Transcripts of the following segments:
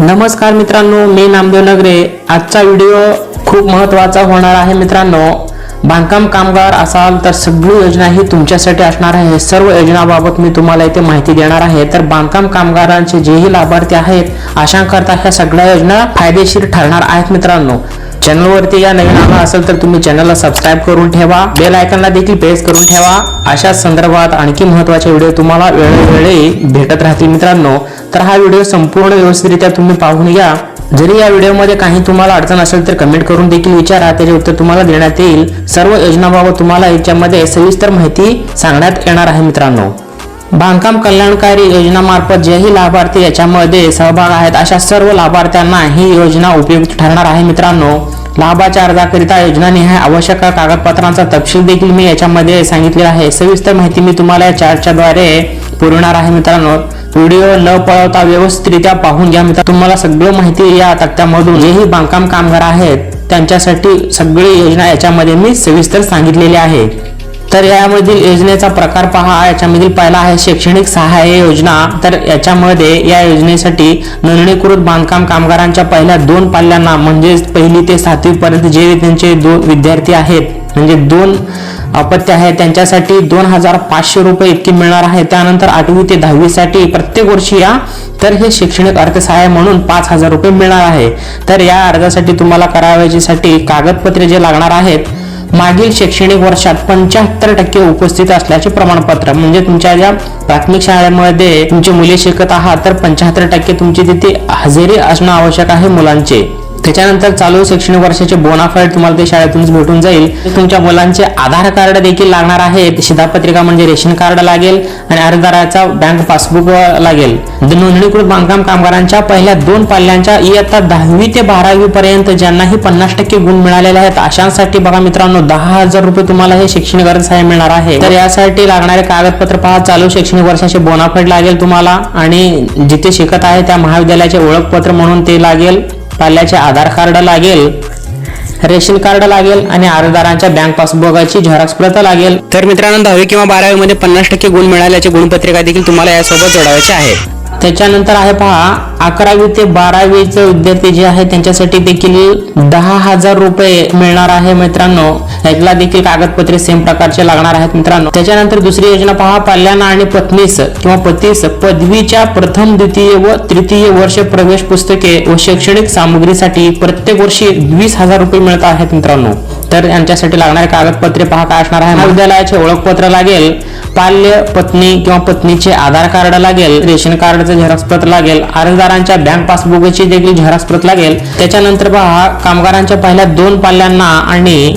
नमस्कार मित्रांनो मी नामदेव नगरे. आजचा व्हिडिओ खूप महत्त्वाचा होणार आहे मित्रांनो. बांधकाम कामगार असाल तर सगळी योजना ही तुमच्यासाठी असणार आहे. सर्व योजनाबाबत मी तुम्हाला इथे माहिती देणार आहे. तर बांधकाम कामगारांचे जेही लाभार्थी आहेत अशांकरता ह्या सगळ्या योजना फायदेशीर ठरणार आहेत मित्रांनो. चॅनलवरती या नवीन आला असेल तर तुम्ही चॅनलला सबस्क्राईब करून ठेवा. बेल आयकनला देखील प्रेस करून ठेवा. अशा संदर्भात आणखी महत्त्वाचे व्हिडिओ तुम्हाला वेळोवेळी भेटत राहतील मित्रांनो. तर हा व्हिडिओ संपूर्ण व्यवस्थितरित्या तुम्ही पाहून घ्या. जरी या व्हिडिओमध्ये काही तुम्हाला अडचण असेल तर कमेंट करून देखील विचारा. त्याचे उत्तर तुम्हाला देण्यात येईल. सर्व योजनाबाबत तुम्हाला याच्यामध्ये सविस्तर माहिती सांगण्यात येणार आहे मित्रांनो. बांधकाम कल्याणकारी योजनामार्फत जेही लाभार्थी याच्यामध्ये सहभाग आहेत अशा सर्व लाभार्थ्यांना ही योजना उपयुक्त ठरणार आहे मित्रांनो. लाभाच्या अर्जाकरिता योजना निहाय आवश्यक कागदपत्रांचा तपशील देखील मी याच्यामध्ये सांगितलेला आहे. सविस्तर माहिती मी तुम्हाला या चार्टच्याद्वारे पुरवणार आहे मित्रांनो. व्हिडिओ न पळवता व्यवस्थितरित्या पाहून घ्या मित्र तुम्हाला सगळं माहिती या तक्त्यामधून जेही बांधकाम कामगार आहेत त्यांच्यासाठी सगळी योजना याच्यामध्ये मी सविस्तर सांगितलेली आहे. तर यामधील योजनेचा प्रकार पहा. याच्यामधील पहिला आहे शैक्षणिक सहाय्य योजना. तर याच्यामध्ये या योजनेसाठी नोंदणीकृत बांधकाम कामगारांच्या पहिल्या दोन पाल्यांना म्हणजेच पहिली ते सातवी पर्यंत जे त्यांचे दोन विद्यार्थी आहेत म्हणजे दोन अपत्य आहेत त्यांच्यासाठी दोन हजार पाचशे रुपये इतके मिळणार आहे. त्यानंतर आठवी ते दहावीसाठी प्रत्येक वर्षी या तर हे शैक्षणिक अर्थसहाय्य म्हणून पाच हजार रुपये मिळणार आहे. तर या अर्जासाठी तुम्हाला करावयासाठी कागदपत्रे जे लागणार आहेत मागील शैक्षणिक वर्षात पंच्याहत्तर टक्के उपस्थित असल्याचे प्रमाणपत्र. म्हणजे तुमच्या ज्या प्राथमिक शाळेमध्ये तुमची मुले शिकत आहात तर पंच्याहत्तर टक्के तुमची तिथे हजेरी असणं आवश्यक आहे मुलांचे. त्याच्यानंतर चालू शैक्षणिक वर्षाचे बोनाफाईड तुम्हाला ते शाळेतूनच भेटून जाईल. तुमच्या मुलांचे आधार कार्ड देखील लागणार आहे शिधापत्रिका म्हणजे रेशन कार्ड लागेल आणि अर्जदाराचा बँक पासबुक लागेल. नोंदणीकृत बांधकाम कामगारांच्या पहिल्या दोन पाल्यांच्या इयत्ता दहावी ते बारावी पर्यंत ज्यांनाही पन्नास टक्के गुण मिळालेले आहेत अशांसाठी बघा मित्रांनो दहा हजार रुपये तुम्हाला हे शैक्षणिक अर्ज सहाय्य मिळणार आहे. तर यासाठी लागणारे कागदपत्र पहा. चालू शैक्षणिक वर्षाचे बोनाफाईड लागेल तुम्हाला आणि जिथे शिकत आहे त्या महाविद्यालयाचे ओळखपत्र म्हणून ते लागेल. पाल्याचे आधार कार्ड लागेल रेशन कार्ड लागेल आणि अर्जदारांच्या बँक पासबुकाची झेरॉक्स प्रत लागेल. तर मित्रांनो दहावी किंवा बारावी मध्ये पन्नास टक्के गुण मिळाल्याचे गुणपत्रिका देखील तुम्हाला यासोबत जोडायचे आहे. त्याच्यानंतर आहे पहा अकरावी ते बारावीचे विद्यार्थी जे आहेत त्यांच्यासाठी देखील दहा हजार रुपये मिळणार आहे मित्रांनो. याला देखील कागदपत्रे सेम प्रकारचे लागणार आहेत मित्रांनो. त्याच्यानंतर दुसरी योजना पहा पाल्यांना आणि पत्नीस किंवा पतीस पदवीच्या प्रथम द्वितीय व तृतीय वर्ष प्रवेश पुस्तके व शैक्षणिक सामग्रीसाठी प्रत्येक वर्षी वीस हजार रुपये मिळत आहेत मित्रांनो. तर यांच्यासाठी लागणारे कागदपत्रे पहा काय असणार आहे. महाविद्यालयाचे ओळखपत्र लागेल पाल्य पत्नी किंवा पत्नीचे आधार कार्ड लागेल रेशन कार्डचं झेरॉक्स प्रत लागेल अर्जदारांच्या बँक पासबुकची देखील झेरॉक्स प्रत लागेल. त्याच्यानंतर पहा कामगारांच्या पहिल्या दोन पाल्यांना आणि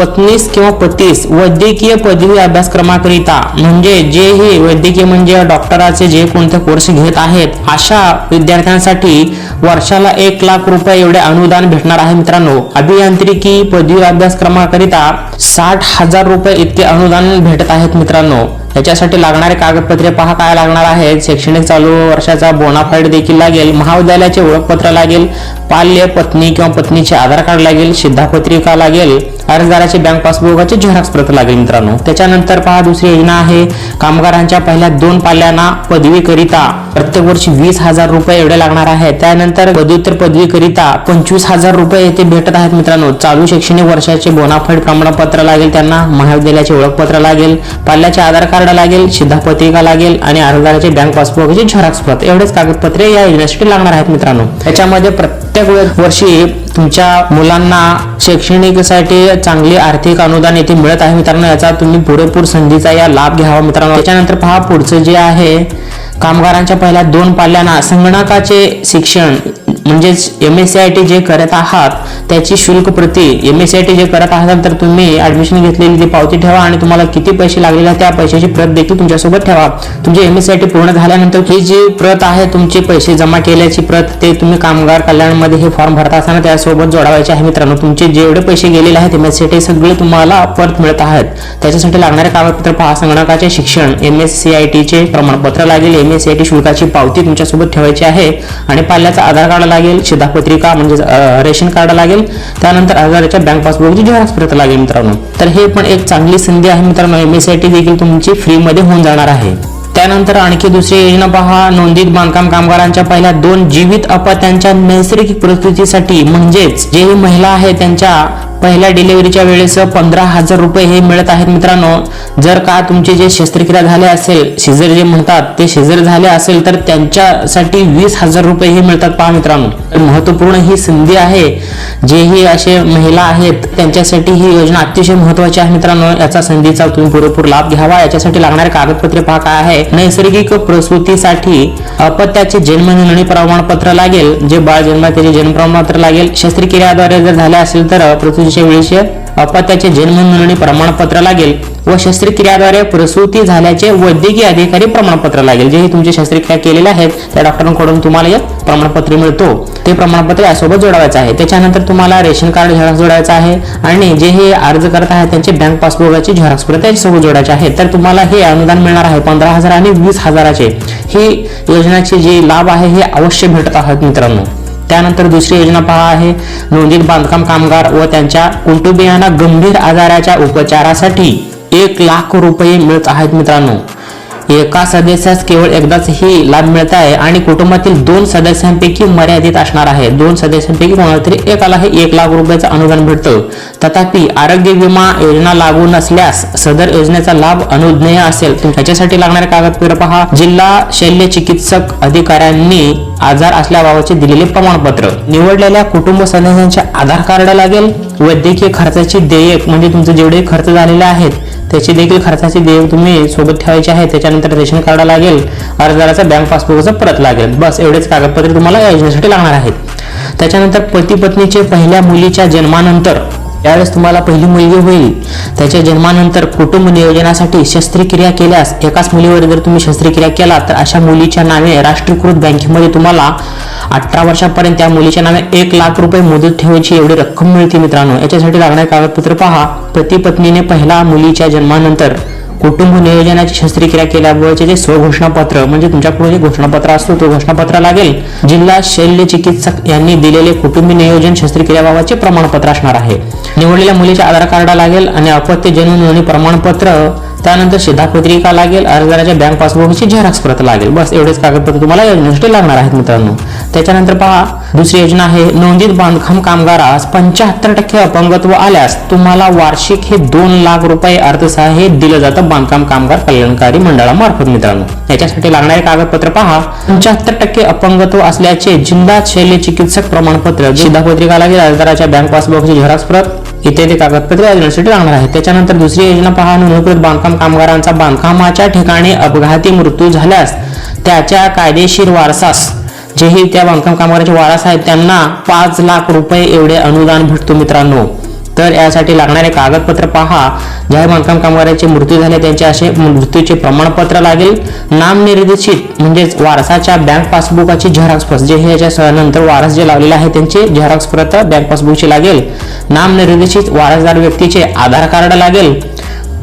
पत्नीस किंवा पतीस वैद्यकीय पदवी अभ्यासक्रमाकरिता म्हणजे जे हे वैद्यकीय म्हणजे डॉक्टराचे जे कोणते कोर्स घेत आहेत अशा विद्यार्थ्यांसाठी वर्षाला एक लाख रुपये एवढे अनुदान भेटणार आहे मित्रांनो. अभियांत्रिकी पदवी अभ्यासक्रमाकरिता साठ हजार रुपये इतके अनुदान भेटत आहेत मित्रांनो. याच्यासाठी लागणारे कागदपत्रे पहा काय लागणार आहेत. शैक्षणिक चालू वर्षाचा बोनाफाईड देखील लागेल. महाविद्यालयाचे ओळखपत्र लागेल. पाल्य पत्नी किंवा पत्नीचे आधार कार्ड लागेल. शिधापत्रिका लागेल? अर्जदाराचे बँक पासबुकाचे झेरॉक्स प्रत लागेल मित्रांनो. त्याच्यानंतर पहा दुसरी योजना आहे. कामगारांच्या पहिल्या दोन पाल्यांना पदवीकरिता प्रत्येक वर्षी वीस हजार रुपये एवढे लागणार आहे त्यानंतर पदव्युत्तर पदवीकरिता पंचवीस हजार रुपये येथे भेटत आहेत मित्रांनो. चालू शैक्षणिक वर्षाचे बोनाफाईड प्रमाणपत्र लागेल त्यांना. महाविद्यालयाचे ओळखपत्र लागेल. पाल्याचे आधार कार्ड लागेल शिधापत्रिका लागेल आणि अर्जदाराचे बँक पासबुकचे झेरॉक्स प्रत एवढेच कागदपत्रे या योजनेसाठी लागणार आहेत मित्रांनो. त्याच्यामध्ये प्रत्येक वर्षी तुमच्या मुलांना शैक्षणिकसाठी चांगले आर्थिक अनुदान येथे मिळत आहे मित्रांनो याचा तुम्ही पुरेपूर संधीचा या लाभ घ्यावा मित्रांनो. त्याच्यानंतर पहा पुढचं जे आहे कामगारांच्या पहिल्या दोन पाल्यांना संगणकाचे शिक्षण म्हणजेच M S C I T जे करत आहात त्याची शुल्क प्रति M S C I T जे करत असाल तर तुम्ही ऍडमिशन घेतलेली ती पावती ठेवा आणि तुम्हाला किती पैसे लागलेले आहेत त्या पैशाची प्रत देखील तुमच्यासोबत ठेवा. तुमची M S C I T पूर्ण झाल्यानंतर ही जी प्रत आहे तुमचे पैसे जमा केल्याची प्रत ते तुम्ही कामगार कल्याणमध्ये हे फॉर्म भरत असताना त्यासोबत जोडावायचे आहे मित्रांनो. तुमचे जेवढे पैसे गेलेले आहेत M S C I T सगळे तुम्हाला परत मिळत आहेत. त्याच्यासाठी लागणारे कागदपत्र पहा संगणकाचे शिक्षण एम एस सी आय टीचे प्रमाणपत्र लागेल M S C I T शुल्काची पावती तुमच्यासोबत ठेवायची आहे. आणि पाल्याचा आधार कार्ड लागेल शिधापत्रिका म्हणजे रेशन कार्ड लागेल त्यानंतर अर्जदाराच्या बँक पासबुकची झेरॉक्स प्रत लागेल मित्रांनो. तर हे पण एक चांगली संधी आहे मित्रांनो. एम एस आय टी देखील तुमची फ्रीमध्ये होऊन जाणार आहे. त्यानंतर आणखी दुसरी योजना पहा. नोंदीत बांधकाम कामगारांच्या पहिल्या दोन जीवित अपत्यांच्या नैसर्गिक प्रस्तुतीसाठी म्हणजेच जे महिला आहे त्यांच्या पहिल्या डिलिव्हरीच्या वेळेस पंधरा हजार रुपये हे मिळत आहेत मित्रांनो. जर का तुमचे जे शस्त्रक्रिया झाले असेल शिजर जे म्हणतात ते शिजर झाले असेल तर त्यांच्यासाठी वीस हजार रुपये हे मिळतात पहा मित्रांनो. महत्त्वपूर्ण ही संधी आहे. जे ही असे महिला आहेत त्यांच्यासाठी ही योजना अतिशय महत्वाची आहे मित्रांनो. याचा संधीचा तुम्ही पुरेपूर लाभ घ्यावा. याच्यासाठी लागणारे कागदपत्रे पहा काय आहे. नैसर्गिक प्रसूतीसाठी अपत्याचे जन्म नोंदणी प्रमाणपत्र लागेल. जे बाळ जन्म त्याचे जन्म प्रमाणपत्र लागेल शस्त्रक्रियाद्वारे जर झाले असेल तर प्रसूतीच्या वेळीचे अपत्याचे जन्म नोंदणी प्रमाणपत्र लागेल व शस्त्रक्रियाद्वारे प्रसूती झाल्याचे वैद्यकीय अधिकारी प्रमाणपत्र लागेल. जेही तुमचे शस्त्रक्रिया केलेले आहेत त्या डॉक्टरांकडून तुम्हाला एक प्रमाणपत्र मिळतो. ते प्रमाणपत्र यासोबत जोडायचं आहे. त्याच्यानंतर तुम्हाला रेशन कार्ड झेरॉक्स जोडायचं आहे आणि जे हे अर्ज करत आहेत त्यांचे बँक पासबुकाची झेरॉक्स प्रत त्याच्यासोबत जोडायचे आहे तर तुम्हाला हे अनुदान मिळणार आहे पंधरा हजार आणि वीस हजाराचे. ही योजनाचे जे लाभ आहे हे अवश्य भेटत आहात मित्रांनो. त्यानंतर दुसरी योजना पहा आहे. नोंदीत बांधकाम कामगार व त्यांच्या कुटुंबियांना गंभीर आजाराच्या उपचारासाठी एक लाख रुपये मिळत आहेत मित्रांनो. एका सदस्यास केवळ एकदाच ही लाभ मिळत आहे आणि कुटुंबातील दोन सदस्यांपैकी मर्यादित असणार आहे. दोन सदस्यांपैकी कोणाला तरी एकाला हे एक लाख रुपयाचं अनुदान भेटतं. तथापि आरोग्य विमा योजना लागू नसल्यास सदर योजनेचा लाभ अनुज्ञेय असेल. त्याच्यासाठी लागणारे कागदपत्र पहा. जिल्हा शल्य चिकित्सक अधिकाऱ्यांनी आजार असल्याबाबतचे दिलेले प्रमाणपत्र. निवडलेल्या कुटुंब सदस्यांचे आधार कार्ड लागेल. वैद्यकीय खर्चाचे देयक म्हणजे तुमचे जेवढे खर्च झालेले आहेत त्याची देखील खर्चाची देयक तुम्ही सोबत ठेवायचे आहे. त्याच्यानंतर रेशन कार्ड लागेल अर्जदाराचा बँक पासबुकचा परत लागेल. बस एवढेच कागदपत्रे तुम्हाला या योजनेसाठी लागणार आहेत. त्याच्यानंतर पती पत्नीचे पहिल्या मुलीच्या जन्मानंतर त्यावेळेस तुम्हाला पहिली मुलगी होईल त्याच्या जन्मानंतर कुटुंब नियोजनासाठी शस्त्रक्रिया केल्यास एकाच मुलीवर जर तुम्ही शस्त्रक्रिया केला तर अशा मुलीच्या नावे राष्ट्रीयकृत बँकेमध्ये तुम्हाला अठरा वर्षापर्यंत त्या मुलीच्या नावे एक लाख रुपये मुदत ठेवायची एवढी रक्कम मिळते मित्रांनो. याच्यासाठी लागणारे कागदपत्र पहा. पती पत्नीने पहिला मुलीच्या जन्मानंतर कुटुंब नियोजनाची शस्त्रक्रिया केल्याबरोबरचे जे स्वघोषणापत्र म्हणजे तुमच्याकडून जे घोषणापत्र असतो तो घोषणापत्र लागेल. जिल्हा शल्य चिकित्सक यांनी दिलेले कुटुंबी नियोजन शस्त्रक्रियाबाबतचे प्रमाणपत्र असणार आहे. निवडलेल्या मुलीचे आधार कार्ड लागेल आणि अपत्य जन्म नोंदणी प्रमाणपत्र त्यानंतर शिधापत्रिका लागेल? अर्जदाराच्या बँक पासबुकची झेरॉक्स प्रत लागेल. बस एवढेच कागदपत्र तुम्हाला योजनेसाठी लागणार आहेत मित्रांनो. त्याच्यानंतर पहा दुसरी योजना आहे नोंदीत बांधकाम कामगारास पंच्याहत्तर टक्के अपंगत्व आल्यास तुम्हाला वार्षिक हे दोन लाख रुपये अर्थसहाय्य दिलं जातं बांधकाम कामगार कल्याणकारी मंडळामार्फत मित्रांनो. याच्यासाठी लागणारे कागदपत्र पहा. पंच्याहत्तर टक्के अपंगत्व असल्याचे जिल्हा शैल्य चिकित्सक प्रमाणपत्र शिधापत्रिका लागेल? अर्जदाराच्या बँक पासबुकची झेरॉक्स प्रत इत्यादी कागदपत्रे योजनेसाठी लागणार आहे त्याच्यानंतर दुसरी योजना पहा नोंदणीकृत बांधकाम कामगारांचा बांधकामाच्या ठिकाणी अपघाती मृत्यू झाल्यास त्याच्या कायदेशीर वारसास जेही त्या बांधकाम कामगारांचे वारस आहेत त्यांना पाच लाख रुपये एवढे अनुदान भेटतो मित्रांनो. तर यासाठी लागणारे कागदपत्र पहा. ज्या बांधकाम कामगाराचे मृत्यू झाले त्यांचे असे मृत्यूचे प्रमाणपत्र लागेल. नामनिर्देशित म्हणजेच वारसाच्या बँक पासबुकाची झेरॉक्स प्रत जे ह्याच्या नंतर वारस जे लावलेले आहे त्यांचे झेरॉक्स प्रत बँक पासबुकची लागेल नामनिर्देशित वारसदार व्यक्तीचे आधार कार्ड लागेल.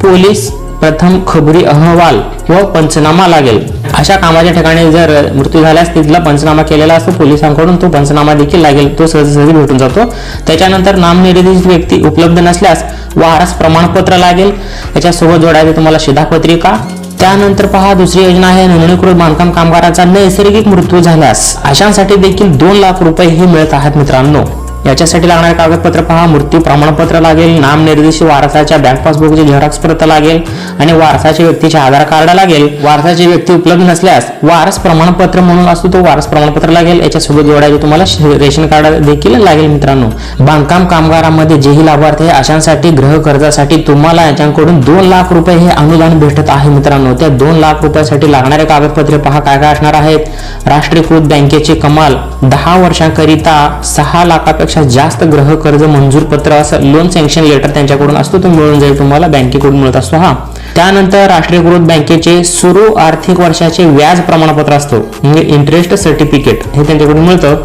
पोलीस प्रथम खबरी अहवाल व पंचनामा लागेल. अशा कामाच्या ठिकाणी जर मृत्यू झाल्यास तिथला पंचनामा केलेला असतो पोलिसांकडून तो पंचनामा देखील लागेल तो सहजासहजी भेटून जातो. त्याच्यानंतर नामनिर्देशित व्यक्ती उपलब्ध नसल्यास वारस प्रमाणपत्र लागेल. त्याच्यासोबत जोडायचे तुम्हाला शिधापत्रिका. त्यानंतर पहा दुसरी योजना आहे नोंदणीकृत बांधकाम कामगाराचा नैसर्गिक मृत्यू झाल्यास. अशांसाठी देखील दोन लाख रुपये हे मिळत आहेत मित्रांनो. याच्यासाठी लागणारे कागदपत्र पहा मृत्यू प्रमाणपत्र लागेल नाम निर्देशित वारसाच्या बँक पासबुकची झेरॉक्स प्रत लागेल आणि वारसाच्या व्यक्तीचे आधार कार्ड लागेल. वारसाची व्यक्ती उपलब्ध नसल्यास वारस प्रमाणपत्र म्हणून असतो तो वारस प्रमाणपत्र लागेल. याच्यासोबत जोडायचे तुम्हाला रेशन कार्ड देखील लागेल मित्रांनो. बांधकाम कामगारांमध्ये जेही लाभार्थी आहे अशांसाठी गृह कर्जासाठी तुम्हाला याच्याकडून दोन लाख रुपये हे अनुदान भेटत आहे मित्रांनो. त्या दोन लाख रुपयासाठी लागणारे कागदपत्रे पहा काय काय असणार आहेत? राष्ट्रीयकृत बँकेचे कमाल दहा वर्षांकरिता सहा लाखापेक्षा जास्त ग्रह कर्ज मंजूर पत्र असं लोन सँक्शन लेटर त्यांच्याकडून असतो तो मिळून जाईल तुम्हाला बँकेकडून मिळत असतो हा. त्यानंतर राष्ट्रीयकृत बँकेचे सुरू आर्थिक वर्षाचे व्याज प्रमाणपत्र असतो म्हणजे इंटरेस्ट सर्टिफिकेट हे त्यांच्याकडून मिळतं.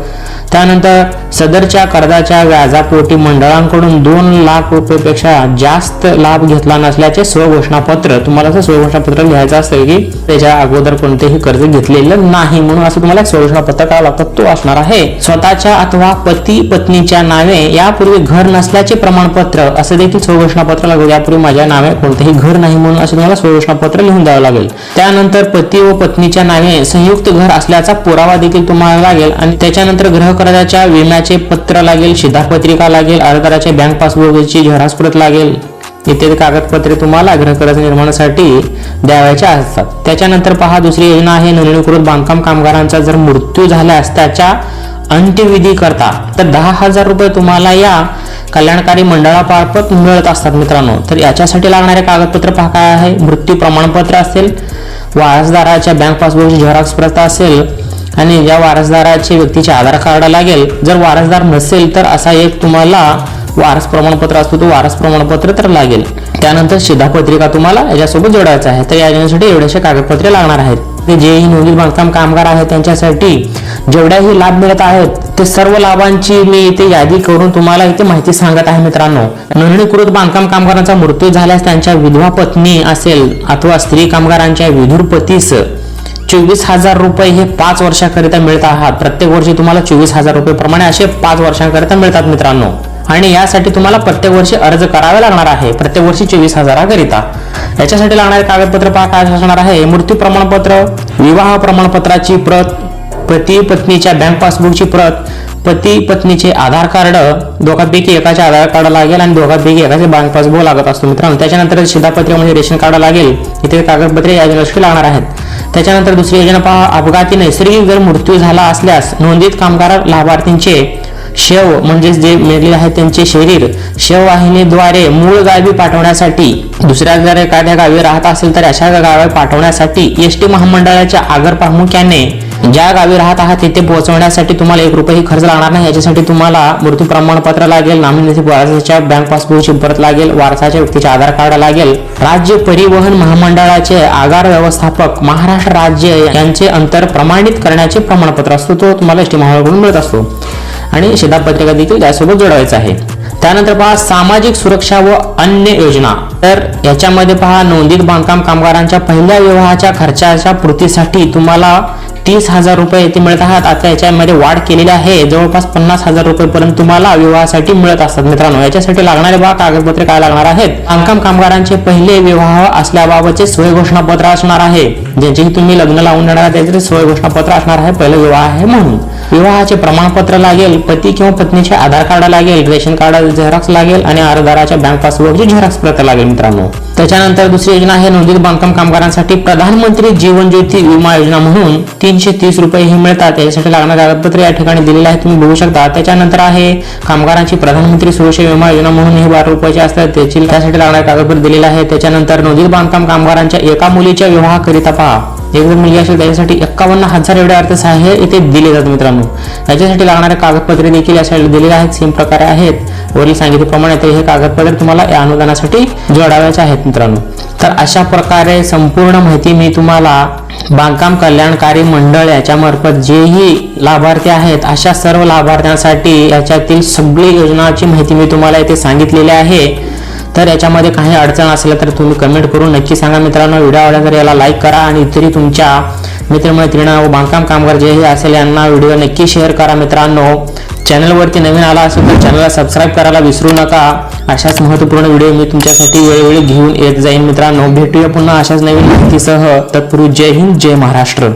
त्यानंतर सदरच्या कर्जाच्या व्याजापोटी मंडळांकडून दोन लाख रुपयेपेक्षा जास्त लाभ घेतला नसल्याचे स्वघोषणापत्र तुम्हाला असं स्वघोषणापत्र लिहायचं असतं की त्याच्या अगोदर कोणतेही कर्ज घेतलेलं नाही म्हणून असं तुम्हाला स्वघोषणापत्र काय लागतं तो असणार आहे. स्वतःच्या अथवा पती पत्नीच्या नावे यापूर्वी घर नसल्याचे प्रमाणपत्र असं देखील स्वघोषणापत्र लागेल यापूर्वी माझ्या नावे कोणतेही घर नाही म्हणून असं तुम्हाला स्वघोषणापत्र लिहून द्यावं लागेल. त्यानंतर पती व पत्नीच्या नावे संयुक्त घर असल्याचा पुरावा देखील तुम्हाला लागेल आणि त्याच्यानंतर ग्रह कर्जाच्या विम्याचे पत्र लागेल शिधापत्रिका लागेल अर्जदाराच्या बँक पासबुकची झेरॉक्स प्रत लागेल. इत्यादी कागदपत्रे तुम्हाला गृहकर्ज निर्माणासाठी द्यावायचे असतात. त्याच्यानंतर पहा दुसरी योजना आहे नोंदणीकृत बांधकाम कामगारांचा जर मृत्यू झाल्यास त्याच्या अंत्यविधी करता तर दहा हजार रुपये तुम्हाला या कल्याणकारी मंडळामार्फत मिळत असतात मित्रांनो. तर याच्यासाठी लागणारे कागदपत्र पहा काय आहे? मृत्यू प्रमाणपत्र असेल वारसदाराच्या बँक पासबुकची झेरॉक्स प्रत असेल आणि ज्या वारसदाराचे व्यक्तीचे आधार कार्ड लागेल. जर वारसदार नसेल तर असा एक तुम्हाला वारस प्रमाणपत्र असतो तो वारस प्रमाणपत्र तर लागेल. त्यानंतर शिधापत्रिका तुम्हाला याच्यासोबत जोडायचं आहे. तर याच्यासाठी एवढ्याशे कागदपत्रे लागणार आहेत. ते जेही नोंदणी बांधकाम कामगार आहेत त्यांच्यासाठी जेवढ्याही लाभ मिळत आहेत ते सर्व लाभांची मी इथे यादी करून तुम्हाला इथे माहिती सांगत आहे मित्रांनो. नोंदणीकृत बांधकाम कामगारांचा मृत्यू झाल्यास त्यांच्या विधवा पत्नी असेल अथवा स्त्री कामगारांच्या विधुर पतीस. चोवीस हजार रुपये हे पाच वर्षाकरिता मिळत आहात. प्रत्येक वर्षी तुम्हाला चोवीस हजार रुपये प्रमाणे असे पाच वर्षांकरिता मिळतात मित्रांनो. आणि यासाठी तुम्हाला प्रत्येक वर्षी अर्ज करावे लागणार आहे. प्रत्येक वर्षी चोवीस हजाराकरिता. याच्यासाठी लागणारे कागदपत्र पहा काय असणार आहे. मृत्यू प्रमाणपत्र विवाह प्रमाणपत्राची प्रत पती पत्नीच्या बँक पासबुकची प्रत पती पत्नीचे आधार कार्ड दोघांपैकी एकाचे आधार कार्ड लागेल आणि दोघांपैकी एकाचे बँक पासबुक लागत असतो मित्रांनो. त्याच्यानंतर शिधापत्र म्हणजे रेशन कार्ड लागेल. इथे कागदपत्रे या योजनेसाठी लागणार आहेत. त्याच्यानंतर दुसरी योजना पहा अपघाती नैसर्गिक जर मृत्यू झाला असल्यास नोंदित कामगार लाभार्थींचे शेव म्हणजेच जे मेलेले आहेत त्यांचे शरीर शववाहिनीद्वारे मूळ गावी पाठवण्यासाठी दुसऱ्या जर एखाद्या गावी राहत असेल तर अशा गावी पाठवण्यासाठी एस टी महामंडळाच्या आगर प्रामुख्याने ज्या गावी राहत आहात तिथे पोहोचवण्यासाठी तुम्हाला एक रुपयाही खर्च लागणार नाही. याच्यासाठी तुम्हाला मृत्यू प्रमाणपत्र लागेल नामनिधी वारसाच्या बँक पासबुकची परत लागेल वारसाच्या व्यक्तीचे आधार कार्ड लागेल. राज्य परिवहन महामंडळाचे आगार व्यवस्थापक महाराष्ट्र राज्य यांचे अंतर प्रमाणित करण्याचे प्रमाणपत्र असतो तो तुम्हाला एस टी महामंडळाकडून मिळत असतो. आणि शिधापत्रिका देखील त्यासोबत जोडायचं आहे. त्यानंतर पहा सामाजिक सुरक्षा व अन्य योजना. तर याच्यामध्ये पहा नोंदीत बांधकाम कामगारांच्या पहिल्या विवाहाच्या खर्चाच्या पूर्तीसाठी तुम्हाला तीस हजार रुपये येथे मिळत आहात. आता याच्यामध्ये वाढ केलेली आहे. जवळपास पन्नास हजार रुपये पर्यंत तुम्हाला विवाहासाठी मिळत असतात मित्रांनो. याच्यासाठी लागणारे बा कागदपत्रे काय लागणार आहेत? बांधकाम कामगारांचे पहिले विवाह असल्याबाबतचे सोय घोषणापत्र असणार आहे. ज्यांचेही तुम्ही लग्न लावून देणार त्याचे सोय घोषणापत्र असणार आहे. पहिलं विवाह आहे म्हणून. विवाहाचे प्रमाणपत्र लागेल पती किंवा पत्नीचे आधार कार्ड लागेल रेशन कार्ड झेरॉक्स लागेल आणि अर्जदाराच्या बँक पासबुकची झेरॉक्स प्रत लागेल मित्रांनो. त्याच्यानंतर दुसरी योजना आहे नोंदीत बांधकाम कामगारांसाठी प्रधानमंत्री जीवन ज्योती विमा योजना म्हणून तीनशे तीस रुपये हे मिळतात. यासाठी लागणारे कागदपत्र या ठिकाणी दिलेले आहे तुम्ही बघू शकता. त्याच्यानंतर आहे कामगारांची प्रधानमंत्री सुरक्षा विमा योजना म्हणून हे बारा रुपयाचे असतात. त्याची त्यासाठी लागणारे कागदपत्र दिलेले आहे त्याच्यानंतर नोंदीत बांधकाम कामगारांच्या एका मुलीच्या विवाहाकरिता पहा. जर मुलगी असेल त्याच्यासाठी एक्कावन्न हजार एवढे अर्थसहाय्य इथे दिले जातात मित्रांनो. त्याच्यासाठी लागणारे कागदपत्रे देखील या साईडला दिलेले आहेत. सेम प्रकारे आहेत. वरील सांगितल्याप्रमाणे तर हे कागदपत्र तुम्हाला या अनुदानासाठी जोडावायचे आहेत मित्रांनो. तर अशा प्रकारे संपूर्ण माहिती मी तुम्हाला बांधकाम कल्याणकारी मंडळ याच्यामार्फत जेही लाभार्थी आहेत अशा सर्व लाभार्थ्यांसाठी याच्यातील सगळी योजनाची माहिती मी तुम्हाला इथे सांगितलेली आहे. तर याच्यामध्ये काही अडचण असेल तर तुम्ही कमेंट करून नक्की सांगा मित्रांनो. व्हिडिओ आवडला तर याला लाईक करा आणि इतरही तुमच्या मित्रमैत्रिणा व बांधकाम कामगार जे असेल यांना व्हिडिओ नक्की शेअर करा मित्रांनो. चॅनलवरती नवीन आला असेल तर चॅनलला सबस्क्राईब करायला विसरू नका. अशाच महत्त्वपूर्ण व्हिडिओ मी तुमच्यासाठी वेळोवेळी घेऊन येत जाईन मित्रांनो. भेटूया पुन्हा अशाच नवीन माहितीसह. तत्पूर्वी जय हिंद जय महाराष्ट्र.